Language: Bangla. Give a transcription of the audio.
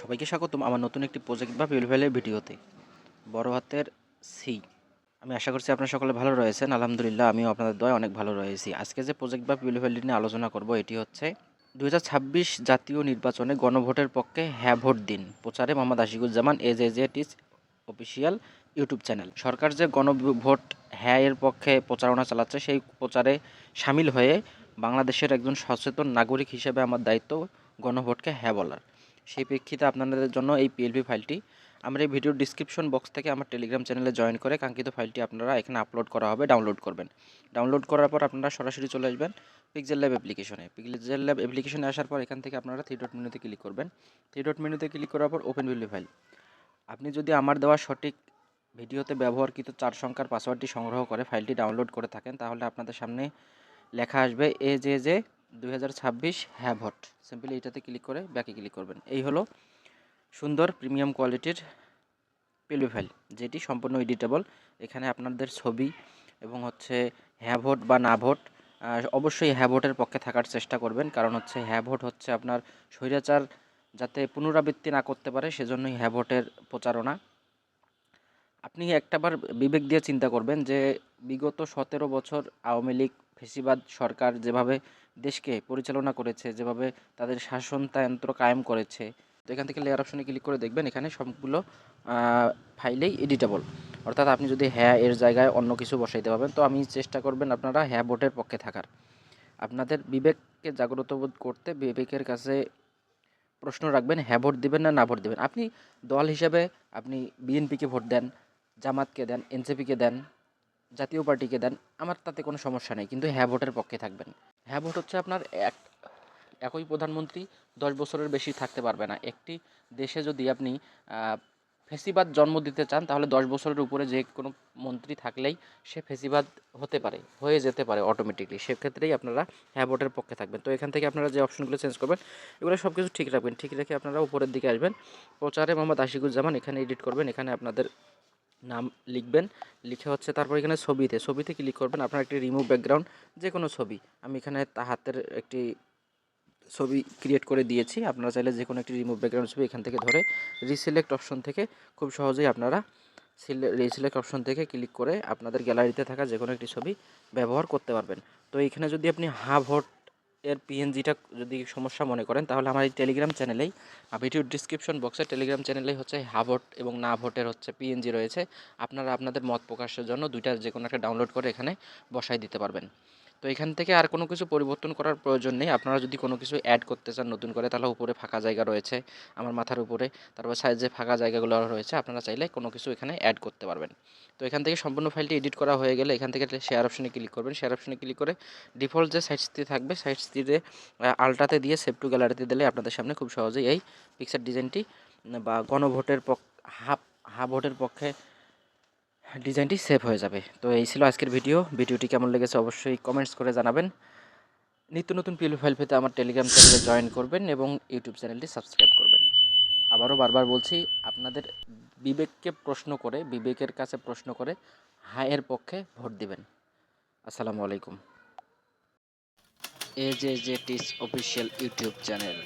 সবাইকে স্বাগতম আমার নতুন একটি প্রজেক্ট বা পিলফেলের ভিডিওতে। বড় হাতের সি আমি আশা করছি আপনারা সকলে ভালো রয়েছেন। আলহামদুলিল্লাহ, আমিও আপনাদের দয় অনেক ভালো রয়েছি। আজকে যে প্রজেক্ট বা পিলফেলটি নিয়ে আলোচনা করব, এটি হচ্ছে দু হাজার ছাব্বিশ জাতীয় নির্বাচনে গণভোটের পক্ষে হ্যাঁ ভোট দিন। প্রচারে মোহাম্মদ আশিকুজ্জামান এজ এজ এট ইস অফিসিয়াল ইউটিউব চ্যানেল সরকার যে গণভোট হ্যাঁ এর পক্ষে প্রচারণা চালাচ্ছে, সেই প্রচারে সামিল হয়ে বাংলাদেশের একজন সচেতন নাগরিক হিসেবে আমার দায়িত্ব গণভোটকে হ্যাঁ বলার। সেই প্রেক্ষিতে আপনাদের জন্য এই পিএলপি ফাইলটি। আমরা এই ভিডিওর ডিসক্রিপশন বক্স থেকে আমার টেলিগ্রাম চ্যানেলে জয়েন করে কাঙ্ক্ষিত ফাইলটি আপনারা এখানে আপলোড করা হবে ডাউনলোড করবেন। ডাউনলোড করার পর আপনারা সরাসরি চলে আসবেন পিক্সেল ল্যাব অ্যাপ্লিকেশনে পিক্সেল ল্যাব অ্যাপ্লিকেশনে আসার পর এখান থেকে আপনারা থ্রি ডট মেনুতে ক্লিক করবেন। থ্রি ডট মেনুতে ক্লিক করার পর ওপেন ভিডিও ফাইল আপনি যদি আমার দেওয়া সঠিক ভিডিওতে ব্যবহারকৃত চার সংখ্যার পাসওয়ার্ডটি সংগ্রহ করে ফাইলটি ডাউনলোড করে থাকেন, তাহলে আপনাদের সামনে লেখা আসবে এ যে যে দুই হাজার ছাব্বিশ হ্যাঁ ভোট সিম্পলি এটাতে ক্লিক করে ব্যাকে ক্লিক করবেন। এই হলো সুন্দর প্রিমিয়াম কোয়ালিটির পিলবি ফাইল যেটি সম্পূর্ণ এডিটেবল এখানে আপনাদের ছবি এবং হচ্ছে হ্যাঁ ভোট বা না ভোট অবশ্যই হ্যাঁ ভোটের পক্ষে থাকার চেষ্টা করবেন। কারণ হচ্ছে হ্যাঁ ভোট হচ্ছে আপনার স্বৈরাচার যাতে পুনরাবৃত্তি না করতে পারে, সেজন্যই হ্যাঁ ভোটের প্রচারণা। আপনি একটাবার বিবেক দিয়ে চিন্তা করবেন যে বিগত সতেরো বছর আওয়ামী লীগ, ফেসিবাদ সরকার যেভাবে দেশকে পরিচালনা করেছে, যেভাবে তাদের শাসনতন্ত্র কায়েম করেছে, তো এখান থেকে লেয়ার অপশনে ক্লিক করে দেখবেন এখানে সবগুলো ফাইলেই এডিটেবল অর্থাৎ আপনি যদি হ্যাঁ এর জায়গায় অন্য কিছু বসাইতে পারবেন, তো আমি চেষ্টা করবেন আপনারা হ্যাঁ ভোটের পক্ষে থাকার। আপনাদের বিবেককে জাগ্রত বোধ করতে বিবেকের কাছে প্রশ্ন রাখবেন হ্যাঁ ভোট দেবেন না না ভোট দেবেন। আপনি দল হিসেবে আপনি বিএনপিকে ভোট দেন জামাতকে দেন, এনসিপিকে দেন, জাতীয় পার্টিকে দেন, আমার তাতে কোনো সমস্যা নেই। কিন্তু হ্যাঁ ভোটের পক্ষে থাকবেন। হ্যাঁ ভোট হচ্ছে আপনার এক, একই প্রধানমন্ত্রী দশ বছরের বেশি থাকতে পারবে না। একটি দেশে যদি আপনি ফেসিবাদ জন্ম দিতে চান, তাহলে দশ বছরের উপরে যে কোনো মন্ত্রী থাকলেই সে ফেসিবাদ হতে পারে, হয়ে যেতে পারে অটোমেটিকলি সেক্ষেত্রেই আপনারা হ্যাঁ ভোটের পক্ষে থাকবেন। তো এখান থেকে আপনারা যে অপশনগুলো চেঞ্জ করবেন, এগুলো সব কিছু ঠিক রাখবেন। ঠিক রেখে আপনারা উপরের দিকে আসবেন। প্রচারে মোহাম্মদ আশিকুজ্জামান এখানে এডিট করবেন। এখানে আপনাদের নাম লিখবেন। লিখে হচ্ছে তারপর এখানে ছবিতে ছবিতে ক্লিক করবেন। আপনার একটি রিমুভ ব্যাকগ্রাউন্ড যে কোনো ছবি। আমি এখানে তা হাতের একটি ছবি ক্রিয়েট করে দিয়েছি। আপনারা চাইলে যে কোনো একটি রিমুভ ব্যাকগ্রাউন্ড ছবি এখান থেকে ধরে রিসিলেক্ট অপশন থেকে খুব সহজেই আপনারা সিলে রিসিলেক্ট অপশন থেকে ক্লিক করে আপনাদের গ্যালারিতে থাকা যে কোনো একটি ছবি ব্যবহার করতে পারবেন। তো এখানে যদি আপনি হা এর পিএনজিটা যদি সমস্যা মনে করেন, তাহলে আমার এই টেলিগ্রাম চ্যানেলেই ভিডিও ডিসক্রিপশন বক্সে টেলিগ্রাম চ্যানেলেই হচ্ছে হা ভোট এবং না ভোটের হচ্ছে পিএনজি রয়েছে। আপনারা আপনাদের মত প্রকাশের জন্য দুইটা যে কোনো একটা ডাউনলোড করে এখানে বসাই দিতে পারবেন। তো এখান থেকে আর কোনো কিছু পরিবর্তন করার প্রয়োজন নেই। আপনারা যদি কোনো কিছু অ্যাড করতে চান নতুন করে, তাহলে উপরে ফাঁকা জায়গা রয়েছে আমার মাথার উপরে। তারপর সাইজে ফাঁকা জায়গাগুলো রয়েছে, আপনারা চাইলে কোনো কিছু এখানে অ্যাড করতে পারবেন। তো এখান থেকে সম্পূর্ণ ফাইলটি এডিট করা হয়ে গেলে এখান থেকে শেয়ার অপশনে ক্লিক করবেন। শেয়ার অপশনে ক্লিক করে ডিফল্ট যে সাইটসটি থাকবে সাইটসটিতে আলটাতে দিয়ে সেভ টু গ্যালারিতে দিলে আপনাদের সামনে খুব সহজেই এই পিকচার ডিজাইনটি বা গণভোটের পক্ষ হাফ হাফ ভোটের পক্ষে ডিজাইনটি সেভ হয়ে যাবে। তো এই ছিল আজকের ভিডিও। ভিডিওটি কেমন লেগেছে অবশ্যই কমেন্টস করে জানাবেন। নিত্য নতুন পিএল ফাইল পেতে আমার টেলিগ্রাম চ্যানেলে জয়েন করবেন এবং ইউটিউব চ্যানেলটি সাবস্ক্রাইব করবেন। আবারও বারবার বলছি, আপনাদের বিবেককে প্রশ্ন করে, বিবেকের কাছে প্রশ্ন করে হায়ের পক্ষে ভোট দিবেন। আসসালামু আলাইকুম। এ জে জে টিস অফিসিয়াল ইউটিউব চ্যানেল